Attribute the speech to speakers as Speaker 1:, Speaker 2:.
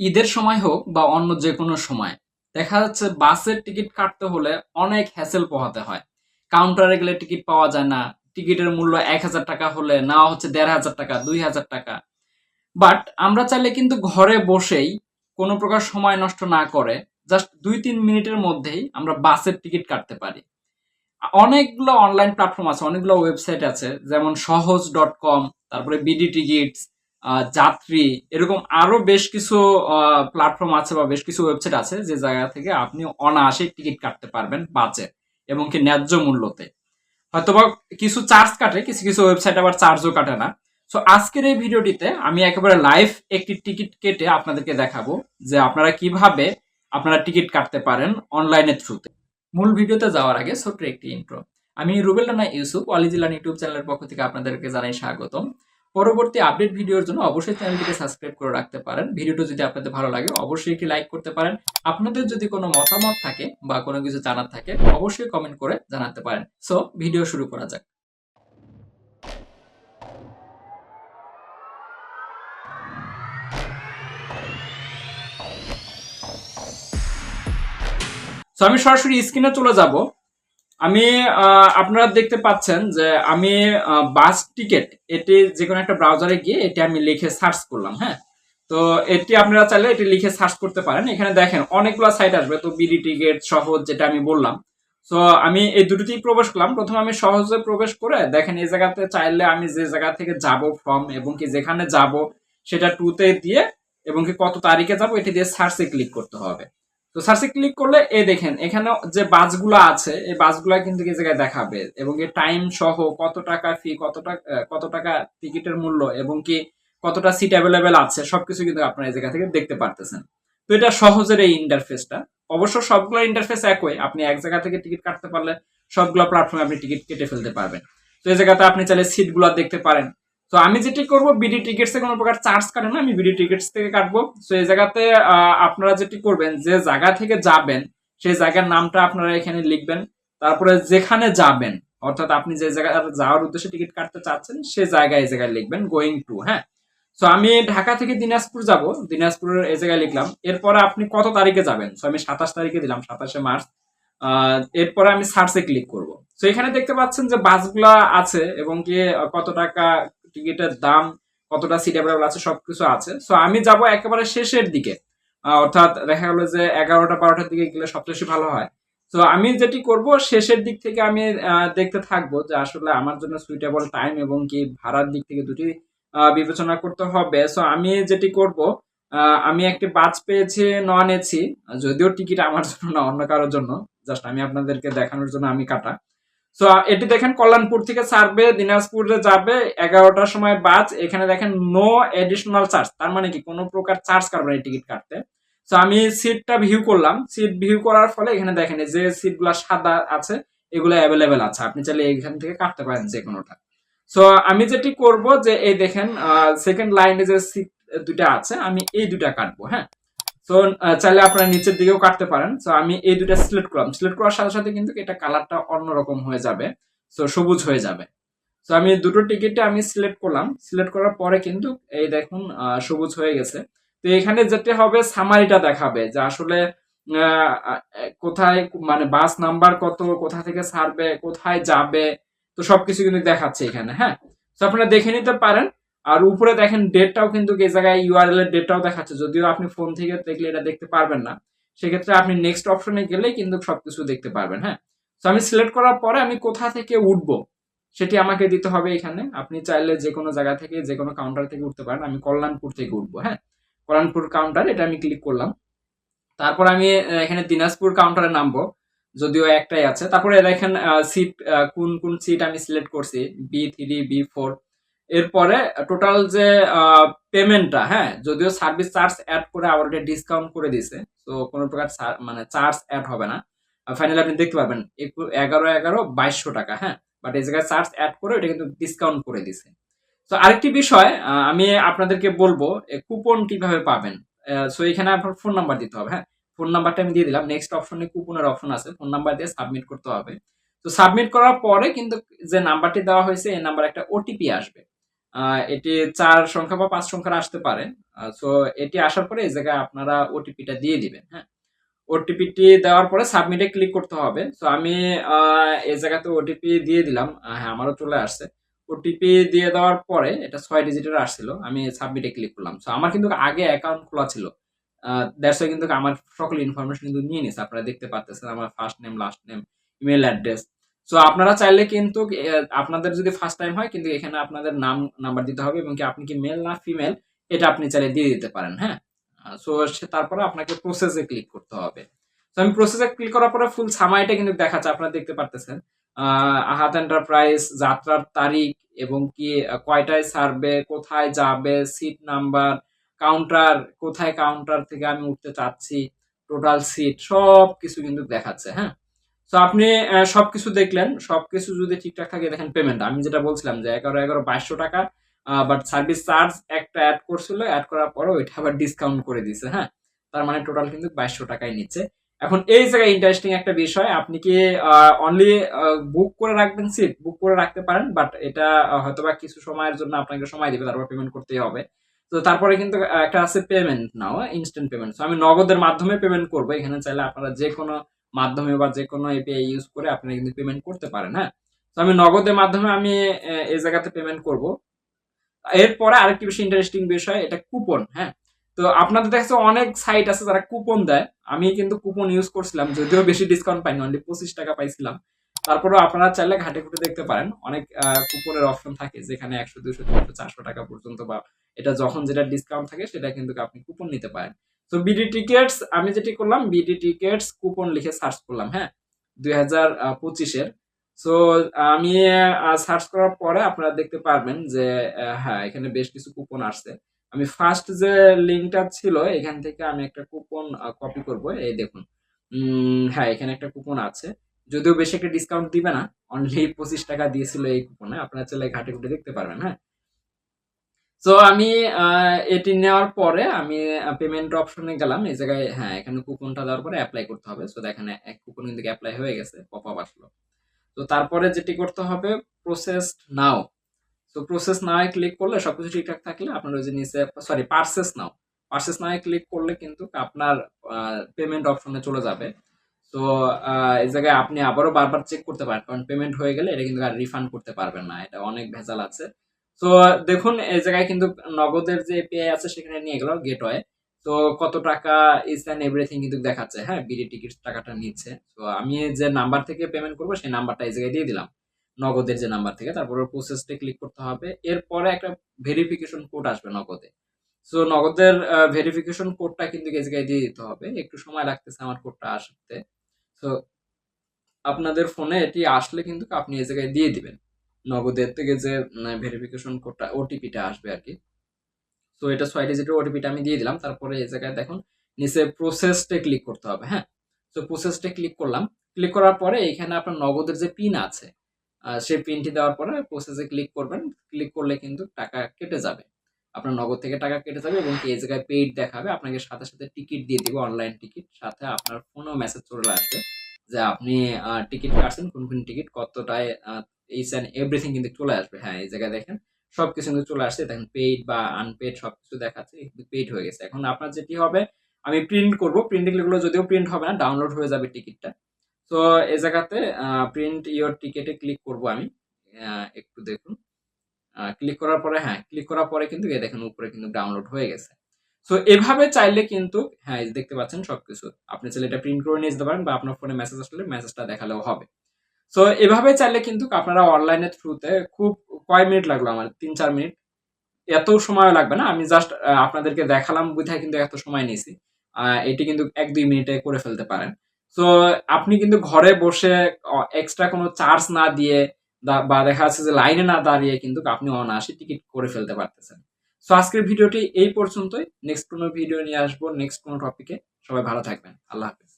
Speaker 1: ঈদের সময় হোক বা অন্য যে কোনো সময়, দেখা যাচ্ছে বাসের টিকিট কাটতে হলে অনেক হ্যাসেল পোহাতে হয়। কাউন্টারে গেলে টিকিট পাওয়া যায় না, টিকিটের মূল্য এক হাজার টাকা হলে নেওয়া হচ্ছে দেড় হাজার টাকা, দুই হাজার টাকা। বাট আমরা চাইলে কিন্তু ঘরে বসেই কোনো প্রকার সময় নষ্ট না করে জাস্ট দুই তিন মিনিটের মধ্যেই আমরা বাসের টিকিট কাটতে পারি। অনেকগুলো অনলাইন প্ল্যাটফর্ম আছে, অনেকগুলো ওয়েবসাইট আছে, যেমন সহজ ডট কম তারপরে বিডি টিকিটস যাত্রী, এরকম আরও বেশ কিছু প্ল্যাটফর্ম আছে বা বেশ কিছু ওয়েবসাইট আছে যে জায়গা থেকে আপনি অনায়াসে টিকিট কাটতে পারবেন বাসের এবং কি ন্যায্য মূল্যতে। হয়তোবা কিছু চার্জ কাটে, কিছু কিছু ওয়েবসাইট আবার চার্জও কাটে না। সো আজকের এই ভিডিওটিতে আমি একেবারে লাইভ একটি টিকিট কেটে আপনাদেরকে দেখাবো যে আপনারা কীভাবে আপনারা টিকিট কাটতে পারেন অনলাইনের থ্রুতে মূল ভিডিওতে যাওয়ার আগে ছোট্ট একটি ইন্ট্রো আমি রুবেল রানা ইউসুফ অলিজিলান ইউটিউব চ্যানেলের পক্ষ থেকে আপনাদেরকে জানাই স্বাগতম। পরবর্তী আপডেট ভিডিওর জন্য অবশ্যই চ্যানেলটিকে সাবস্ক্রাইব করে রাখতে পারেন। ভিডিওটা যদি আপনাদের ভালো লাগে, অবশ্যই একটি লাইক করতে পারেন। আপনাদের যদি কোনো মতামত থাকে বা কোনো কিছু জানার থাকে, অবশ্যই কমেন্ট করে জানাতে পারেন। সো ভিডিও শুরু করা যাক। সো আমি সরাসরি স্ক্রিনে চলে যাব। আমি আপনারা দেখতে পাচ্ছেন যে আমি বাস টিকিট এটি যে কোনো একটা ব্রাউজারে গিয়ে এটি আমি লিখে সার্চ করলাম হ্যাঁ? তো এটি আপনারা চাইলে এটি লিখে সার্চ করতে পারেন। এখানে দেখেন অনেকগুলো সাইট আসবে, তো বিডি টিকিট, সহজ যেটা আমি বললাম। তো আমি এই দুটোতেই প্রবেশ করলাম। প্রথমে আমি সহজে প্রবেশ করে দেখেন এই জায়গাতে চাইলে আমি যে জায়গা থেকে যাব ফর্ম এবং কি যেখানে যাব সেটা টুতে দিয়ে এবং কি কত তারিখে যাব, এটি দিয়ে সার্চে ক্লিক করতে হবে। তো সার্চে ক্লিক করলে এ দেখেন, এখানে যে বাসগুলো আছে, এই বাসগুলো কিন্তু এই জায়গায় দেখাবে এবং এই টাইম সহ কত টাকা ফি কত টাকা কত টাকা টিকিটের মূল্য এবং কি কতটা সিট অ্যাভেলেবেল আছে, সবকিছু কিন্তু আপনারা এই জায়গা থেকে দেখতে পারতেছেন। তো এটা সহজের এই ইন্টারফেসটা অবশ্য সবগুলো ইন্টারফেস একই, আপনি এক জায়গা থেকে টিকিট কাটতে পারলে সবগুলো প্ল্যাটফর্মে আপনি টিকিট কেটে ফেলতে পারবেন। তো এই জায়গাতে আপনি চাইলে সিটগুলো দেখতে পারেন। তো আমি যেটি করব বিডি টিকিটসে কোনো প্রকার চার্জ কাটে না, আমি বিডি টিকিটস থেকে কাটবো। তো এই জায়গাতে আপনারা যেটি করবেন, যে জায়গা থেকে যাবেন, সেই জায়গার নামটা আপনারা এখানে লিখবেন। তারপরে যেখানে যাবেন, অর্থাৎ আপনি যে জায়গায় যাওয়ার উদ্দেশ্যে টিকিট কাটতে চাচ্ছেন সে জায়গায় এই জায়গায় লিখবেন গোয়িং টু হ্যাঁ? তো আমি ঢাকা থেকে দিনাজপুর যাব, দিনাজপুরের এই জায়গায় লিখলাম। এরপরে আপনি কত তারিখে যাবেন? তো আমি সাতাশ তারিখে দিলাম, সাতাশে মার্চ। এরপরে আমি সার্চে ক্লিক করব। তো এখানে দেখতে পাচ্ছেন যে বাসগুলা আছে এবং কি, কত টাকা টিকিটের দাম, কতটা সিট অ্যাভেলেবল আছে, সবকিছু আছে। সো আমি যাব একেবারে শেষের দিকে। অর্থাৎ দেখা গেলো যে এগারোটা, বারোটার দিকে গেলে সবচেয়ে বেশি ভালো হয়। তো আমি যেটি করব, শেষের দিক থেকে আমি দেখতে থাকব যে আসলে আমার জন্য সুইটেবল টাইম এবং কি ভাড়ার দিক থেকে দুটি বিবেচনা করতে হবে। সো আমি যেটি করব আমি একটি বাস পেয়েছি নন এসি যদিও টিকিট আমার জন্য না, অন্য কারোর জন্য। জাস্ট আমি আপনাদেরকে দেখানোর জন্য আমি কাটা। এটি দেখেন কল্যাণপুর থেকে ছাড়বে দিনাজপুরে যাবে, এগারোটার সময় বাস, এখানে দেখেন নো এডিশনাল চার্জ তার মানে কি? কোনো প্রকার চার্জ কাটবে না টিকিট কাটতে। সো আমি সিটটা ভিউ করলাম সিট ভিউ করার ফলে এখানে দেখেন এই যে সিটগুলো সাদা আছে, এগুলো অ্যাভেলেবেল আছে, আপনি চাইলে এখান থেকে কাটতে পারেন যে কোনোটা সো আমি যেটি করব যে, এই দেখেন সেকেন্ড লাইনে যে সিট দুটা আছে, আমি এই দুটা কাটবো হ্যাঁ? তো চাইলে আপনারা নিচের দিকেও কাটতে পারেন। তো আমি এই দুটা সিলেক্ট করলাম। সিলেক্ট করার সাথে সাথে কিন্তু এটা কালারটা অন্যরকম হয়ে যাবে। তো সবুজ হয়ে যাবে। তো আমি দুটো টিকিটে আমি সিলেক্ট করলাম। সিলেক্ট করার পরে কিন্তু এই দেখুন সবুজ হয়ে গেছে। তো এখানে যেতে হবে সামারিটা দেখাবে যে আসলে কোথায় মানে বাস নাম্বার কত, কোথা থেকে ছাড়বে, কোথায় যাবে। তো সবকিছু কিন্তু দেখাচ্ছে এখানে হ্যাঁ? তো আপনারা দেখে নিতে পারেন। আর উপরে দেখেন ডেটটাও কিন্তু এই জায়গায় ইউআরএল এর ডেটটাও দেখাচ্ছে। যদিও আপনি ফোন থেকে দেখলে এটা দেখতে পারবেন না, সেক্ষেত্রে আপনি নেক্সট অপশনে গেলেই কিন্তু সবকিছু দেখতে পারবেন হ্যাঁ? তো আমি সিলেক্ট করার পরে আমি কোথা থেকে উঠবো, সেটি আমাকে দিতে হবে এখানে। আপনি চাইলে যে কোনো জায়গা থেকে, যে কোনো কাউন্টার থেকে উঠতে পারেন। আমি কল্যাণপুর থেকে উঠবো হ্যাঁ? কল্যাণপুর কাউন্টার এটা আমি ক্লিক করলাম। তারপর আমি এখানে দিনাজপুর কাউন্টারে নামবো, যদিও একটাই আছে। তারপরে দেখেন সিট কোন কোন সিট আমি সিলেক্ট করছি? বি থ্রি বি ফোর এরপরে টোটাল যে পেমেন্টটা হ্যাঁ যদিও সার্ভিস চার্জ অ্যাড করে আবার এটা ডিসকাউন্ট করে দিছে তো কোনো প্রকার মানে চার্জ অ্যাড হবে না। ফাইনালি আপনি দেখতে পাবেন এগারো এগারো বাইশশো টাকা হ্যাঁ বাট এই জায়গায় চার্জ অ্যাড করে এটা কিন্তু ডিসকাউন্ট করে দিছে তো আরেকটি বিষয় আমি আপনাদেরকে বলব কুপন কীভাবে পাবেন? সো এখানে আপনার ফোন নাম্বার দিতে হবে হ্যাঁ ফোন নাম্বারটা আমি দিয়ে দিলাম নেক্সট অপশনে কুপনের অপশন আছে ফোন নাম্বার দিয়ে সাবমিট করতে হবে। তো সাবমিট করার পরে কিন্তু যে নাম্বারটি দেওয়া হয়েছে, এই নাম্বার একটা ওটিপি আসবে। এটি চার সংখ্যা বা পাঁচ সংখ্যার আসতে পারে। সো এটি আসার পরে এই জায়গায় আপনারা ওটিপিটা দিয়ে দিবেন হ্যাঁ? ওটিপিটি দেওয়ার পরে সাবমিটে ক্লিক করতে হবে। তো আমি এই জায়গাতে ওটিপি দিয়ে দিলাম। হ্যাঁ আমারও চলে আসছে। ওটিপি দিয়ে দেওয়ার পরে এটা ছয় ডিজিটের আসছিল। আমি সাবমিটে ক্লিক করলাম। সো আমার কিন্তু আগে অ্যাকাউন্ট খোলা ছিল। দ্যাটস কিন্তু আমার সকল ইনফরমেশন কিন্তু নিয়ে নিছে আপনারা দেখতে পাচ্ছেন আমার first name last name email address so আপনারা চাইলে কিন্তু আপনাদের যদি ফার্স্ট টাইম হয় কিন্তু এখানে আপনাদের নাম নাম্বার দিতে হবে এবং কি আপনি কি মেল না ফিমেল এটা আপনি চাইলে দিয়ে দিতে পারেন হ্যাঁ? সো তারপরে আপনাকে প্রসেসে ক্লিক করতে হবে। তো আমি প্রসেসে ক্লিক করার পরে ফুল সামাইটা কিন্তু দেখাচ্ছে আপনারা দেখতে পারতেছেন। আহ, আহাত এন্টারপ্রাইজ যাত্রার তারিখ এবং কি কয়টায় ছাড়বে কোথায় যাবে সিট নাম্বার কাউন্টার কোথায় কাউন্টার থেকে আমি উঠতে চাচ্ছি টোটাল সিট সব কিছু কিন্তু দেখাচ্ছে হ্যাঁ? তো আপনি আহ, সবকিছু দেখলেন সবকিছু যদি ঠিকঠাক থাকে দেখেন পেমেন্ট আমি যেটা বলছিলাম যে এগারো এগারো বাইশশো টাকা বাট সার্ভিস চার্জ একটা অ্যাড করছিল অ্যাড করার পরে ওইটা আবার ডিসকাউন্ট করে দিছে হ্যাঁ? তার মানে টোটাল কিন্তু বাইশশো টাকায় নিচ্ছে। এখন এই জায়গায় ইন্টারেস্টিং একটা বিষয় আপনি কি অনলি বুক করে রাখবেন সিট বুক করে রাখতে পারেন বাট এটা হয়তোবা কিছু সময়ের জন্য আপনাকে সময় দিবে তারপর পেমেন্ট করতেই হবে। তো তারপরে কিন্তু একটা আছে পেমেন্ট নাও ইনস্ট্যান্ট পেমেন্ট আমি নগদের মাধ্যমে পেমেন্ট করব এখানে চাইলে আপনারা যে কোনো মাধ্যমে বা যে কোনো এপিআই ইউজ করে আপনারা কিন্তু পেমেন্ট করতে পারেন হ্যাঁ? তো আমি নগদের মাধ্যমে আমি এই জায়গাতে পেমেন্ট করব। এরপরে আরেকটি বেশি ইন্টারেস্টিং বিষয়, এটা কুপন হ্যাঁ? তো আপনাদের দেখছে অনেক সাইট আছে যারা কুপন দেয়। আমি কিন্তু কুপন ইউজ করছিলাম, যদিও বেশি ডিসকাউন্ট পাইনি অনলি পঁচিশ টাকা পাইছিলাম। তারপরেও আপনারা চাইলে ঘাটে ঘুটে দেখতে পারেন। অনেক কুপনের অপশন থাকে যেখানে একশো দুশো তিনশো, চারশো টাকা পর্যন্ত বা এটা যখন যেটা ডিসকাউন্ট থাকে সেটা কিন্তু আপনি কুপন নিতে পারেন। তো বিডি টিকেটস আমি যেটি করলাম বিডি টিকেটস কুপন লিখে সার্চ করলাম হ্যাঁ? দুই হাজার পঁচিশের। সো আমি সার্চ করার পরে আপনারা দেখতে পারবেন যে হ্যাঁ এখানে বেশ কিছু কুপন আসছে। আমি ফার্স্ট যে লিঙ্কটা ছিল, এখান থেকে আমি একটা কুপন কপি করব। এই দেখুন হ্যাঁ এখানে একটা কুপন আছে। যদিও বেশি একটা ডিসকাউন্ট দিবে না অনলি পঁচিশ টাকা দিয়েছিল এই কুপনে আপনারা চাইলে ঘাটে ঘুটে দেখতে পারবেন হ্যাঁ? তো আমি এটি নেওয়ার পরে আমি পেমেন্ট অপশনে গেলাম। এই জায়গায় হ্যাঁ এখানে কুপনটা দেওয়ার পরে অ্যাপ্লাই করতে হবে। সো দেখেন কুপন কিন্তু অ্যাপ্লাই হয়ে গেছে পপ আপ আসলো। তো তারপরে যেটি করতে হবে প্রসেসড নাও তো প্রসেস নাও ক্লিক করলে সবকিছু ঠিকঠাক থাকলে আপনার ওই যে নিচে sorry purchase now purchase now click করলে কিন্তু আপনার পেমেন্ট অপশনে চলে যাবে। তো এই জায়গায় আপনি আবারও বারবার চেক করতে পারেন। কারণ পেমেন্ট হয়ে গেলে এটা কিন্তু আর রিফান্ড করতে পারবেন না। এটা অনেক ভেজাল আছে। তো দেখুন, এই জায়গায় কিন্তু নগদের যে এপিআই আছে সেখানে নিয়ে গেল গেটওয়ে তো কত টাকা ইজ অ্যান্ড এভরিথিং কিন্তু দেখাচ্ছে হ্যাঁ বিডি টিকিট টাকাটা নিচ্ছে। তো আমি যে নাম্বার থেকে পেমেন্ট করব, সেই নাম্বারটা এই জায়গায় দিয়ে দিলাম। নগদের যে নাম্বার থেকে, তারপরে প্রসেসটা ক্লিক করতে হবে। এরপরে একটা ভেরিফিকেশন কোড আসবে নগদে। সো নগদের ভেরিফিকেশন কোডটা কিন্তু এই জায়গায় দিয়ে দিতে হবে। একটু সময় লাগতেছে আমার কোডটা আসতে। সো আপনাদের ফোনে এটি আসলে কিন্তু আপনি এই জায়গায় দিয়ে দিবেন। নগদের থেকে যে ভেরিফিকেশন কোডটা ওটিপিটা আসবে আর কি। তো এটা ছয় ডিজিটের ওটিপিটা আমি দিয়ে দিলাম। তারপরে এই জায়গায় দেখুন, নিচে প্রসেসটে ক্লিক করতে হবে হ্যাঁ? তো প্রসেসটা ক্লিক করলাম। ক্লিক করার পরে এখানে আপনার নগদের যে পিন আছে সেই পিনটি দেওয়ার পরে প্রসেসে ক্লিক করবেন। ক্লিক করলে কিন্তু টাকা কেটে যাবে। আপনার নগদ থেকে টাকা কেটে যাবে এবং এই জায়গায় পেইড দেখাবে। আপনাকে সাথে সাথে টিকিট দিয়ে দিব অনলাইন টিকিট সাথে আপনার ফোনেও মেসেজ চলে আসবে যে, আপনি টিকিট কাটছেন, কোন কোন টিকিট কতটায় এইচ অ্যান্ড এভরিথিং কিন্তু চলে আসবে। হ্যাঁ এই জায়গায় দেখেন, সবকিছু কিন্তু চলে আসছে। দেখেন পেইড বা আনপেড সবকিছু দেখাচ্ছে, কিন্তু পেইড হয়ে গেছে। এখন আপনার যেটি হবে, আমি প্রিন্ট করব। প্রিন্টগুলো যদিও প্রিন্ট হবে না ডাউনলোড হয়ে যাবে টিকিটটা তো এই জায়গাতে প্রিন্ট ইওর টিকেটে ক্লিক করব আমি। একটু দেখুন। ক্লিক করার পরে হ্যাঁ ক্লিক করার পরে কিন্তু এ দেখেন, উপরে কিন্তু ডাউনলোড হয়ে গেছে। সো এভাবে চাইলে কিন্তু হ্যাঁ দেখতে পাচ্ছেন সবকিছু। আপনি চাইলে এটা প্রিন্ট করে নিয়ে যেতে পারেন বা আপনার ফোনে মেসেজ আসলে মেসেজটা দেখালেও হবে। সো এভাবে চাইলে কিন্তু আপনারা অনলাইনের থ্রুতে খুব কয় মিনিট লাগল আমার? তিন, চার মিনিট এত সময় লাগবে না? আমি জাস্ট আপনাদেরকে দেখালাম, বুঝায় কিন্তু এত সময় নিয়েছি। এটি কিন্তু এক, দুই মিনিটে করে ফেলতে পারেন। তো আপনি কিন্তু ঘরে বসে এক্সট্রা কোনো চার্জ না দিয়ে বা দেখা যাচ্ছে যে লাইনে না দাঁড়িয়ে কিন্তু আপনি অনায়াসে টিকিট করে ফেলতে পারতেছেন। সো আজকের ভিডিওটি এই পর্যন্তই। নেক্সট কোনো ভিডিও নিয়ে আসব নেক্সট কোনো টপিকে সবাই ভালো থাকবেন। আল্লাহ হাফেজ।